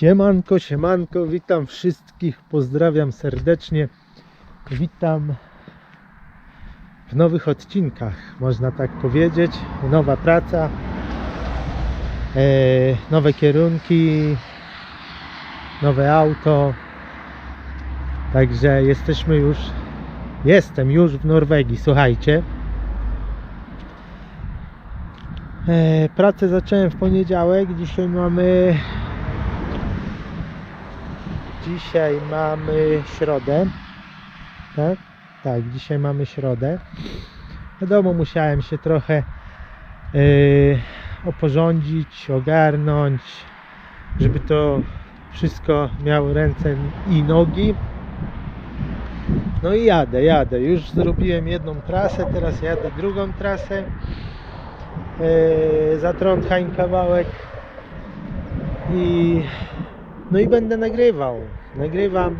Siemanko, siemanko, witam wszystkich, pozdrawiam serdecznie. Witam w nowych odcinkach, można tak powiedzieć. Nowa praca, e, nowe kierunki, nowe auto. Także jesteśmy już, jestem już w Norwegii, słuchajcie. E, pracę zacząłem w poniedziałek, dzisiaj mamy Dzisiaj mamy środę. Tak? Tak, dzisiaj mamy środę. Wiadomo, musiałem się trochę yy, oporządzić, ogarnąć, żeby to wszystko miało ręce i nogi. No i jadę, jadę. Już zrobiłem jedną trasę, teraz jadę drugą trasę. Yy, za Trondheim kawałek. I no i będę nagrywał. Nagrywam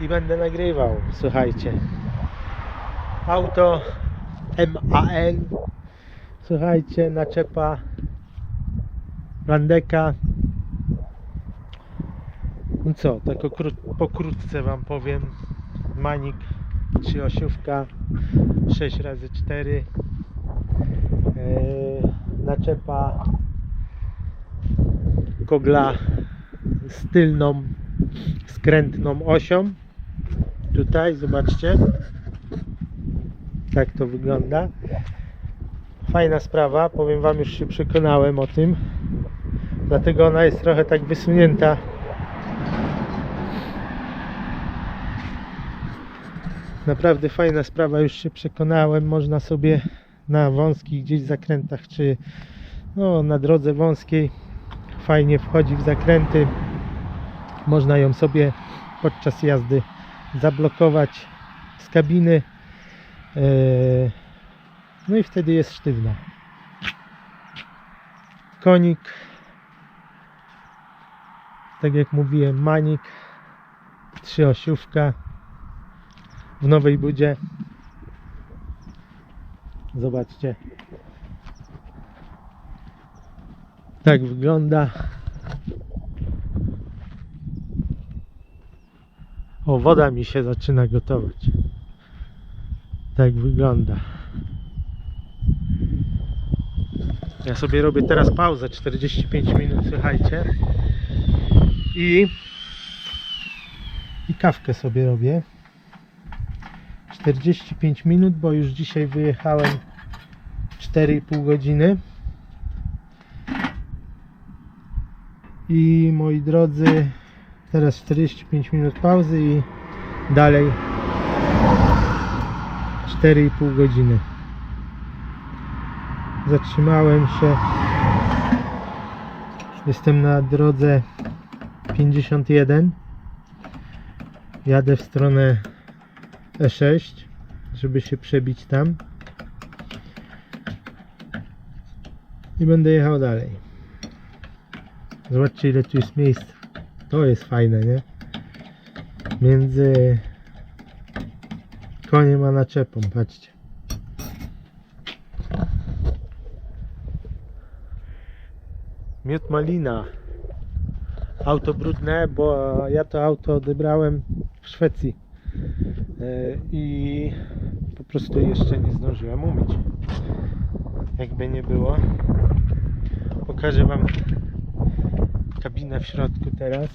i będę nagrywał. Słuchajcie. Auto MAN. Słuchajcie, naczepa Landeka. No co, tak okró- pokrótce wam powiem. Manik trzyosiówka 6 razy 4 yy, naczepa kogla z tylną skrętną osią. Tutaj zobaczcie. Tak to wygląda. Fajna sprawa powiem wam już się przekonałem o tym. Dlatego ona jest trochę tak wysunięta. Naprawdę fajna sprawa już się przekonałem. Można sobie na wąskich gdzieś zakrętach czy no, na drodze wąskiej fajnie wchodzi w zakręty. Można ją sobie podczas jazdy zablokować z kabiny. Eee, No i wtedy jest sztywna. Konik. Tak jak mówiłem, manik. Trzyosiówka. W nowej budzie. Zobaczcie. Tak wygląda. O, woda mi się zaczyna gotować. Tak wygląda. Ja sobie robię teraz pauzę 45 minut, słuchajcie. I i kawkę sobie robię. 45 minut, bo już dzisiaj wyjechałem 4,5 godziny. I moi drodzy, teraz 45 minut pauzy i dalej 4,5 godziny. Zatrzymałem się. Jestem na drodze 51. Jadę w stronę E6, żeby się przebić tam. I będę jechał dalej. Zobaczcie ile tu jest miejsc. To jest fajne, nie? Między koniem a naczepą, patrzcie. Miód malina. Auto brudne, bo ja to auto odebrałem w Szwecji. E, I po prostu jeszcze nie zdążyłem umyć. Jakby nie było. Pokażę wam kabinę w środku teraz.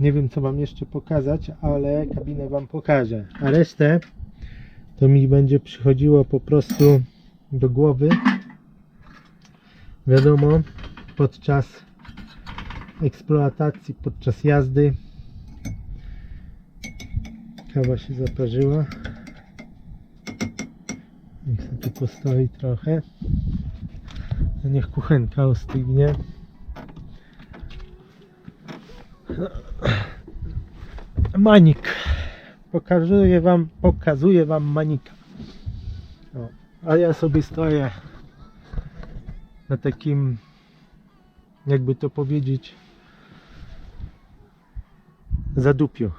Nie wiem co wam jeszcze pokazać, ale kabinę wam pokażę. A resztę to mi będzie przychodziło po prostu do głowy. Wiadomo, podczas eksploatacji, podczas jazdy kawa się zaparzyła. Niech sobie tu postoi trochę. To niech kuchenka ostygnie. Manik. Pokazuję wam, pokazuję wam manika. O, a ja sobie stoję na takim, jakby to powiedzieć, zadupiu.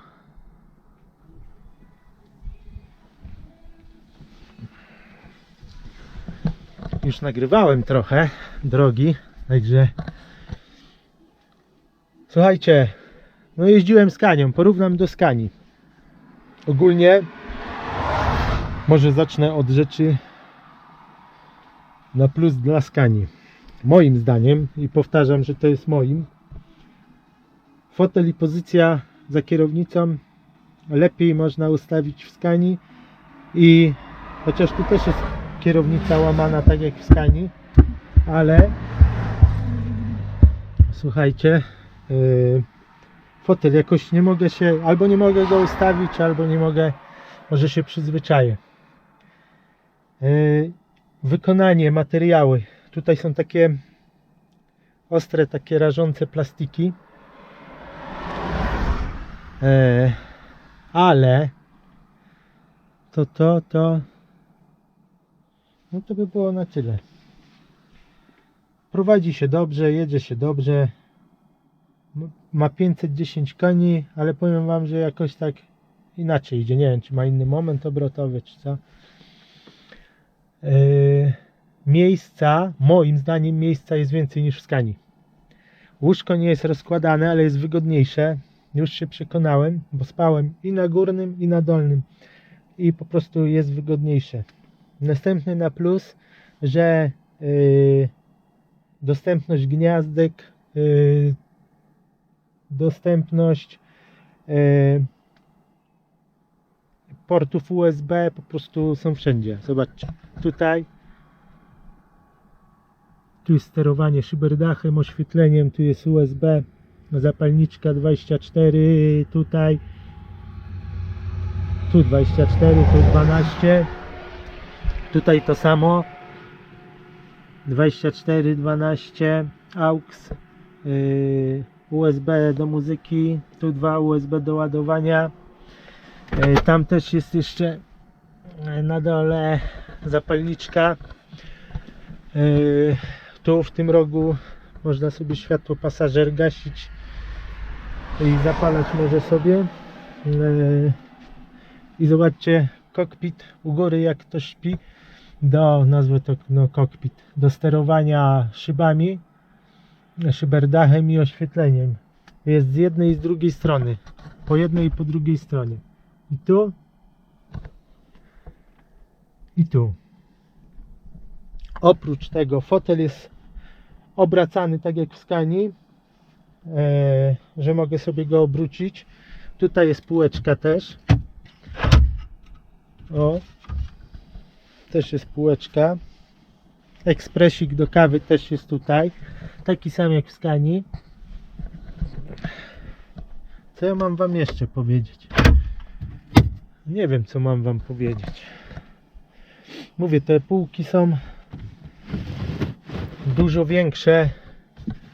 Już nagrywałem trochę drogi, także Słuchajcie, no jeździłem z Kanią, porównam do Skani. Ogólnie może zacznę od rzeczy na plus dla Skani. Moim zdaniem, i powtarzam, że to jest moim, fotel i pozycja za kierownicą lepiej można ustawić w Skani i chociaż tu też jest kierownica łamana tak jak w Skani, ale słuchajcie, yy, fotel jakoś nie mogę się, albo nie mogę go ustawić, albo nie mogę, może się przyzwyczaję. Yy, wykonanie, materiały. Tutaj są takie ostre, takie rażące plastiki. Yy, ale to, to, to no to by było na tyle. Prowadzi się dobrze, jedzie się dobrze. Ma 510 koni, ale powiem Wam, że jakoś tak inaczej idzie. Nie wiem, czy ma inny moment obrotowy, czy co. Yy, miejsca, moim zdaniem, miejsca jest więcej niż w skani. Łóżko nie jest rozkładane, ale jest wygodniejsze. Już się przekonałem, bo spałem i na górnym, i na dolnym. I po prostu jest wygodniejsze. Następny na plus, że yy, dostępność gniazdek, yy, dostępność yy, portów USB po prostu są wszędzie. Zobaczcie, tutaj. Tu jest sterowanie szyberdachem, oświetleniem, tu jest USB, zapalniczka 24, tutaj. Tu 24, tu 12 tutaj to samo. 24, 12 AUX yy, USB do muzyki tu dwa USB do ładowania. Yy, tam też jest jeszcze yy, na dole zapalniczka. Yy, tu w tym rogu można sobie światło pasażer gasić i zapalać może sobie. Yy, i zobaczcie kokpit u góry jak ktoś śpi do, nazwę to no, kokpit, do sterowania szybami, szyberdachem i oświetleniem. Jest z jednej i z drugiej strony. Po jednej i po drugiej stronie. I tu. I tu. Oprócz tego fotel jest obracany tak jak w skani, e, że mogę sobie go obrócić. Tutaj jest półeczka też. O, też jest półeczka. Ekspresik do kawy też jest tutaj. Taki sam jak w skani. Co ja mam wam jeszcze powiedzieć? Nie wiem co mam wam powiedzieć. Mówię, te półki są dużo większe,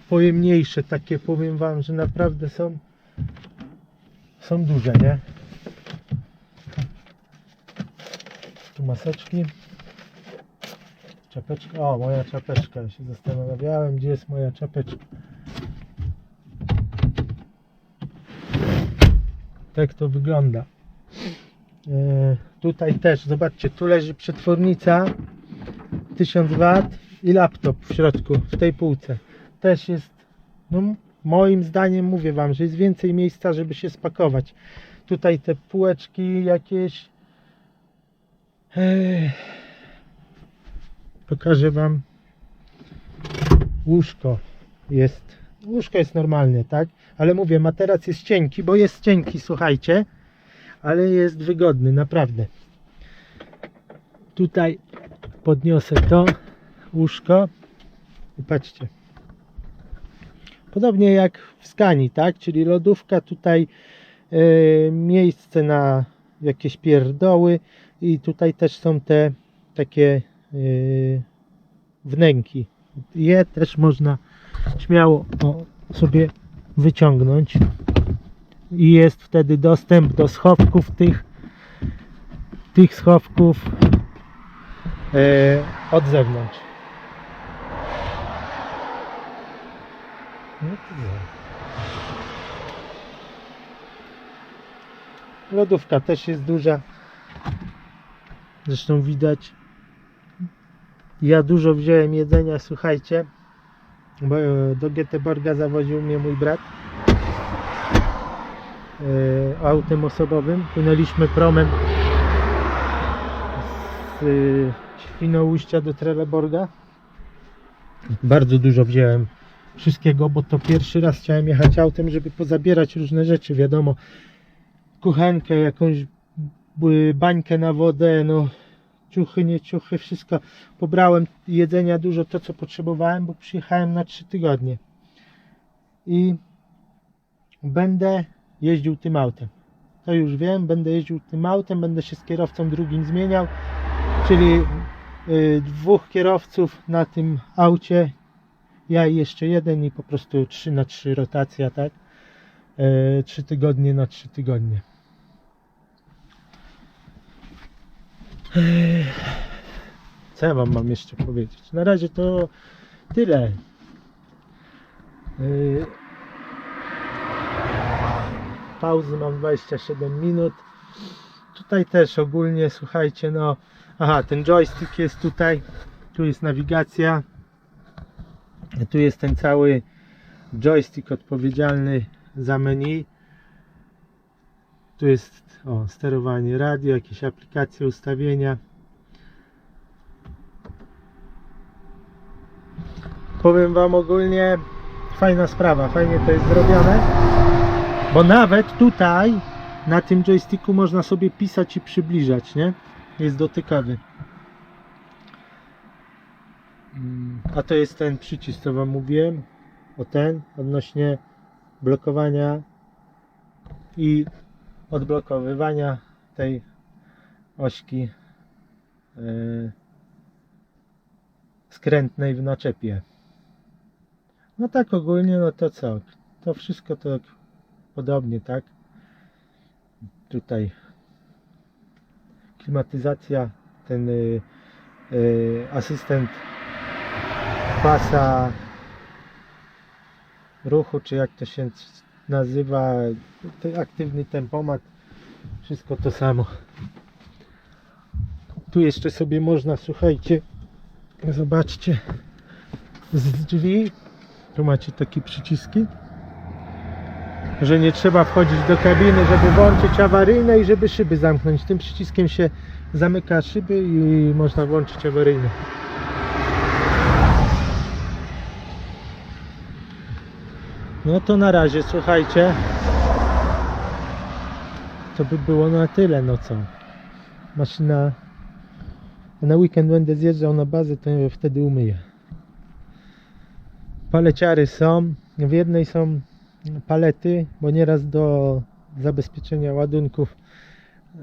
pojemniejsze, takie powiem wam, że naprawdę są są duże, nie? Tu maseczki. Czapeczka. O, moja czapeczka. Ja się zastanawiałem, gdzie jest moja czapeczka. Tak to wygląda. E, tutaj też, zobaczcie, tu leży przetwornica 1000 W i laptop w środku, w tej półce. Też jest, no moim zdaniem mówię Wam, że jest więcej miejsca, żeby się spakować. Tutaj te półeczki jakieś. Ej. Pokażę Wam łóżko. Jest, łóżko jest normalne, tak? Ale mówię, materac jest cienki, bo jest cienki, słuchajcie, ale jest wygodny, naprawdę. Tutaj podniosę to łóżko i patrzcie. Podobnie jak w skani, tak? Czyli lodówka, tutaj e, miejsce na jakieś pierdoły i tutaj też są te takie wnęki. Je też można śmiało sobie wyciągnąć i jest wtedy dostęp do schowków tych tych schowków e, od zewnątrz. No. Lodówka też jest duża. Zresztą widać. Ja dużo wziąłem jedzenia, słuchajcie, bo e, do Göteborga zawoził mnie mój brat. e, autem osobowym. Płynęliśmy promem z e, Świnoujścia do Trelleborga. Bardzo dużo wziąłem wszystkiego, bo to pierwszy raz chciałem jechać autem, żeby pozabierać różne rzeczy, wiadomo, kuchenkę, jakąś bańkę na wodę, no ciuchy, nie ciuchy, wszystko pobrałem jedzenia dużo, to co potrzebowałem, bo przyjechałem na 3 tygodnie i będę jeździł tym autem. To już wiem, będę jeździł tym autem, będę się z kierowcą drugim zmieniał, czyli y, dwóch kierowców na tym aucie, ja i jeszcze jeden i po prostu 3 na 3 rotacja, tak? Y, 3 tygodnie na 3 tygodnie. Co ja wam mam jeszcze powiedzieć? Na razie to tyle. Pauzy mam 27 minut. Tutaj też ogólnie słuchajcie, no. Aha, ten joystick jest tutaj. Tu jest nawigacja. Tu jest ten cały joystick odpowiedzialny za menu. Tu jest o, sterowanie radio, jakieś aplikacje, ustawienia. Powiem Wam ogólnie, fajna sprawa, fajnie to jest zrobione, bo nawet tutaj na tym joysticku można sobie pisać i przybliżać, nie? Jest dotykowy. Mm, A to jest ten przycisk, co Wam mówiłem, o ten, odnośnie blokowania i odblokowywania tej ośki yy, skrętnej w naczepie. No tak ogólnie, no to co? To wszystko to podobnie, tak? Tutaj klimatyzacja, ten y, y, asystent pasa ruchu, czy jak to się nazywa, aktywny tempomat, wszystko to samo. Tu jeszcze sobie można, słuchajcie, zobaczcie, z drzwi, tu macie takie przyciski, że nie trzeba wchodzić do kabiny, żeby włączyć awaryjne i żeby szyby zamknąć. Tym przyciskiem się zamyka szyby i można włączyć awaryjne. No to na razie, słuchajcie. To by było na tyle, no co. Maszyna. Na weekend będę zjeżdżał na bazę, to wtedy umyję. Paleciary są. W jednej są palety, bo nieraz do zabezpieczenia ładunków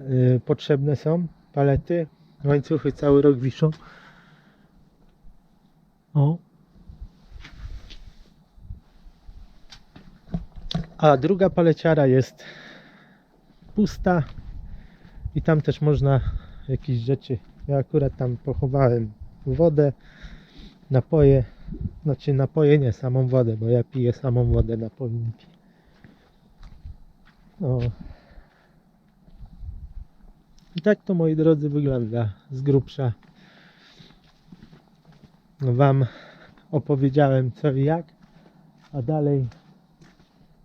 yy, potrzebne są palety. Łańcuchy cały rok wiszą. O. A druga paleciara jest pusta i tam też można jakieś rzeczy. Ja akurat tam pochowałem wodę, napoje, znaczy napoje nie, samą wodę, bo ja piję samą wodę na pojemniki. No. I tak to moi drodzy wygląda z grubsza. Wam opowiedziałem co i jak, a dalej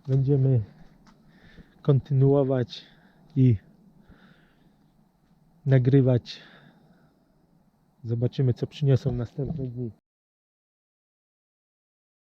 będziemy kontynuować i nagrywać. Zobaczymy, co przyniosą następne dni.